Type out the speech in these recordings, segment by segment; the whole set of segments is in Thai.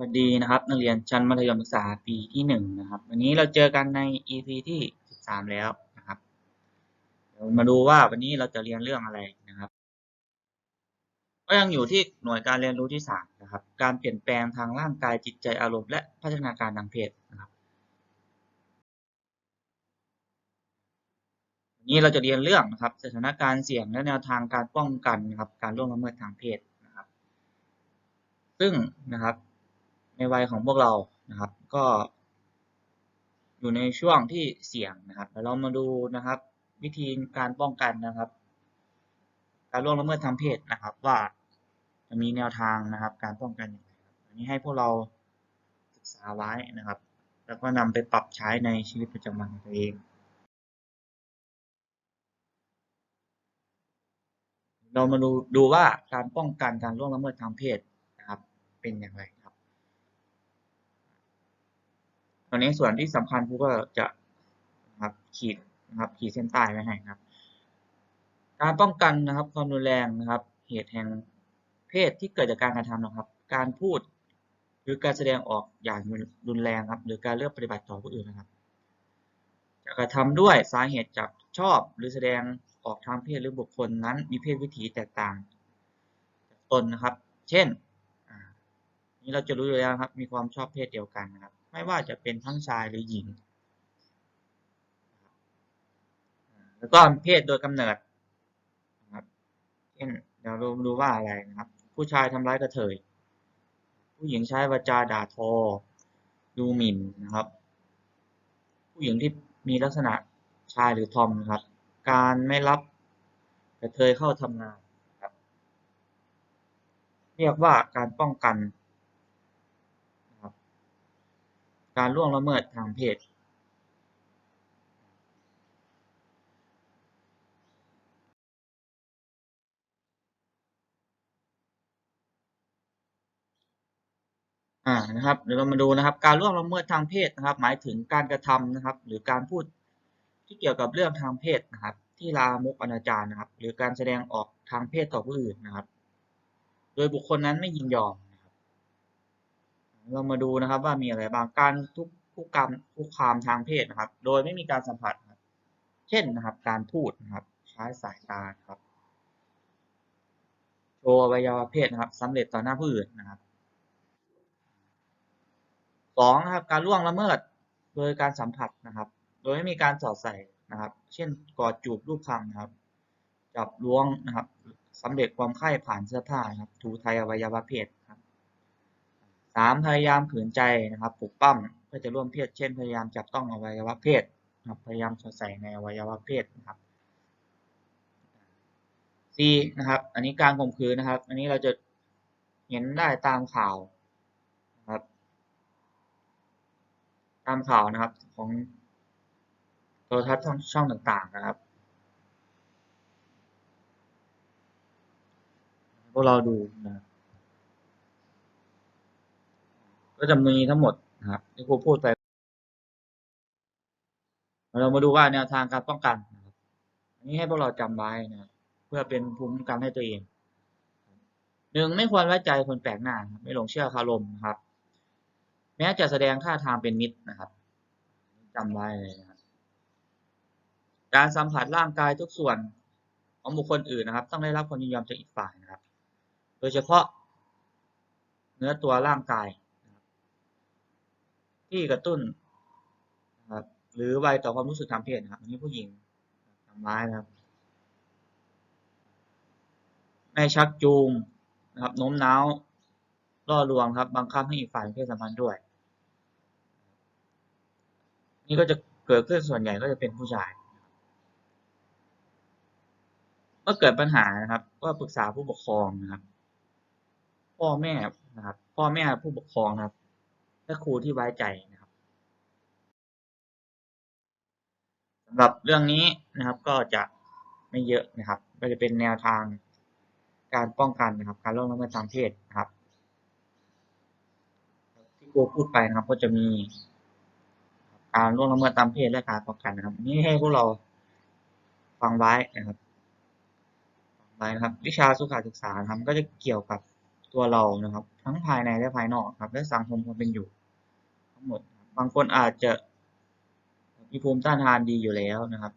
วัสดีนะครับนักเรียนชั้นมัธยมศึกษาปีที่หนึ่งนะครับ วันนี้เราเจอกันใน EP ที่สิบสามแล้วนะครับเดี๋ยวมาดูว่าวันนี้เราจะเรียนเรื่องอะไรนะครับ ก็ยังอยู่ที่หน่วยการเรียนรู้ที่สามนะครับ การเปลี่ยนแปลงทางร่างกายจิตใจอารมณ์และพัฒนาการทางเพศนะครับวันนี้เราจะเรียนเรื่องนะครับ สถานการณ์เสี่ยงและแนวทางการป้องกันนะครับ การล่วงละเมิดทางเพศนะครับ ซึ่งนะครับ ในวัยของพวกเรานะครับ ก็ อยู่ในช่วงที่เสี่ยงนะครับเดี๋ยวเรามาดูนะครับ วิธีการป้องกันนะครับ การล่วงละเมิดทางเพศนะครับ ว่าจะมีแนวทางนะครับ การป้องกันอย่างไรครับอันนี้ให้พวกเราศึกษาไว้นะครับ แล้วก็นำไปปรับใช้ในชีวิตประจำวันของตัวเองเรามาดูดูว่าการป้องกันการล่วงละเมิดทางเพศนะครับเป็นอย่างไรครับ ตอนนี้ส่วนที่สำคัญครูก็จะนะครับขีดนะครับขีดเส้นใต้ไว้ให้ครับ การป้องกันนะครับความรุนแรงนะครับ เหตุแห่งเพศที่เกิดจากการกระทำนะครับ การพูดหรือการแสดงออกอย่างรุนแรงครับ หรือการเลือกปฏิบัติต่อผู้อื่นนะครับจะกระทำด้วยสาเหตุจากชอบหรือแสดงออกทางเพศหรือบุคคลนั้น มีเพศวิถีแตกต่างตนนะครับ เช่น นี่เราจะรู้อยู่แล้วครับ มีความชอบเพศเดียวกันนะครับ ไม่ว่าจะเป็นทั้งชายหรือหญิง แล้วก็เพศโดยกำเนิดนะครับเช่นเดี๋ยวเราดูว่าอะไรนะครับ ผู้ชายทำร้ายกระเทย ผู้หญิงใช้วาจาด่าทอ ดูหมิ่นนะครับ ผู้หญิงที่มีลักษณะชายหรือทอมนะครับ การไม่รับกระเทยเข้าทำงานครับ เรียกว่าการป้องกันนะครับ การล่วงละเมิดทางเพศอ่านะครับเดี๋ยวเรามาดูนะครับ การล่วงละเมิดทางเพศนะครับ หมายถึงการกระทำนะครับ หรือการพูดที่เกี่ยวกับเรื่องทางเพศนะครับ ที่ลามกอนาจารนะครับ หรือการแสดงออกทางเพศต่อผู้อื่นนะครับ โดยบุคคลนั้นไม่ยินยอม เรามาดูนะครับว่ามีอะไรบ้างการทุกคุกคามคุกคามทางเพศนะครับ โดยไม่มีการสัมผัสนะครับเช่นนะครับ การพูดนะครับใช้สายตาครับโชว์อวัยวะเพศนะครับสำเร็จต่อหน้าผู้อื่นนะครับสองนะครับการล่วงละเมิดโดยการสัมผัสนะครับ โดยไม่มีการสอดใส่นะครับ เช่นกอดจูบรูปคำนะครับ จับล้วงนะครับสำเร็จความไข้ผ่านเสื้อผ้าครับถูไทยอวัยวะเพศครับ สามพยายามขืนใจนะครับปลุกปั้มเพื่อจะร่วมเพศเช่น พยายามจับต้องอวัยวะเพศนะครับพยายามสอดใส่ในอวัยวะเพศนะครับสี่นะครับ อันนี้การข่มขืนนะครับ อันนี้เราจะเห็นได้ตามข่าวนะครับ ตามข่าวนะครับของโทรทัศน์ช่องช่องต่างๆนะครับพวกเราดูนะครับ ก็จะมีทั้งหมดนะครับที่ครูพูดไปเรามาดูว่าแนวทางการป้องกันนะครับอันนี้ให้พวกเราจำไว้นะเพื่อเป็นภูมิคุ้มกันให้ตัวเองหนึ่งไม่ควรไว้ใจคนแปลกหน้า ไม่หลงเชื่อคารมนะครับ แม้จะแสดงท่าทางเป็นมิตรนะครับจำไว้เลยนะครับการสัมผัสร่างกายทุกส่วนของบุคคลอื่นนะครับ ต้องได้รับความยินยอมจากอีกฝ่ายนะครับ โดยเฉพาะเนื้อตัวร่างกาย ที่กระตุ้นนะครับหรือไวต่อความรู้สึกทางเพศนะครับอันนี้ผู้หญิงทำร้ายนะครับไม่ชักจูงนะครับโน้มน้าวล่อลวงครับบังคับให้อีกฝ่ายเพศสัมพันธ์ด้วย นี่ก็จะเกิดขึ้นส่วนใหญ่ก็จะเป็นผู้ชายเมื่อเกิดปัญหานะครับ ก็ปรึกษาผู้ปกครองนะครับ พ่อแม่นะครับ พ่อแม่ผู้ปกครองนะครับ และครูที่ไว้ใจนะครับสำหรับเรื่องนี้นะครับก็จะไม่เยอะนะครับก็จะเป็นแนวทางการป้องกันนะครับ การล่วงละเมิดทางเพศนะครับ ที่ครูพูดไปนะครับ ก็จะมีการล่วงละเมิดตามเพศและการป้องกันนะครับ นี่ให้พวกเราฟังไว้นะครับฟังไว้นะครับ วิชาสุขศึกษาครับก็จะเกี่ยวกับตัวเรานะครับ ทั้งภายในและภายนอกครับ และสังคมความเป็นอยู่ ทั้งหมด บางคนอาจจะมีภูมิต้านทานดีอยู่แล้วนะครับ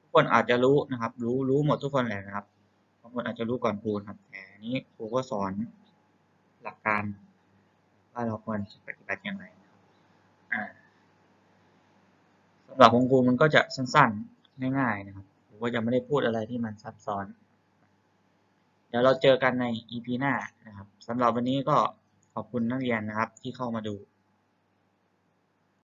ทุกคนอาจจะรู้นะครับ รู้รู้หมดทุกคนแหละนะครับ บางคนอาจจะรู้ก่อนครูนะครับ แต่นี้ครูก็สอนหลักการว่าเราควรปฏิบัติอย่างไรนะครับอ่าสำหรับของครูมันก็จะสั้นๆ ง่ายๆนะครับครูก็จะไม่ได้พูดอะไรที่มันซับซ้อน เดี๋ยวเราเจอกันใน EP หน้านะครับสำหรับวันนี้ก็ขอบคุณนักเรียนนะครับที่เข้ามาดู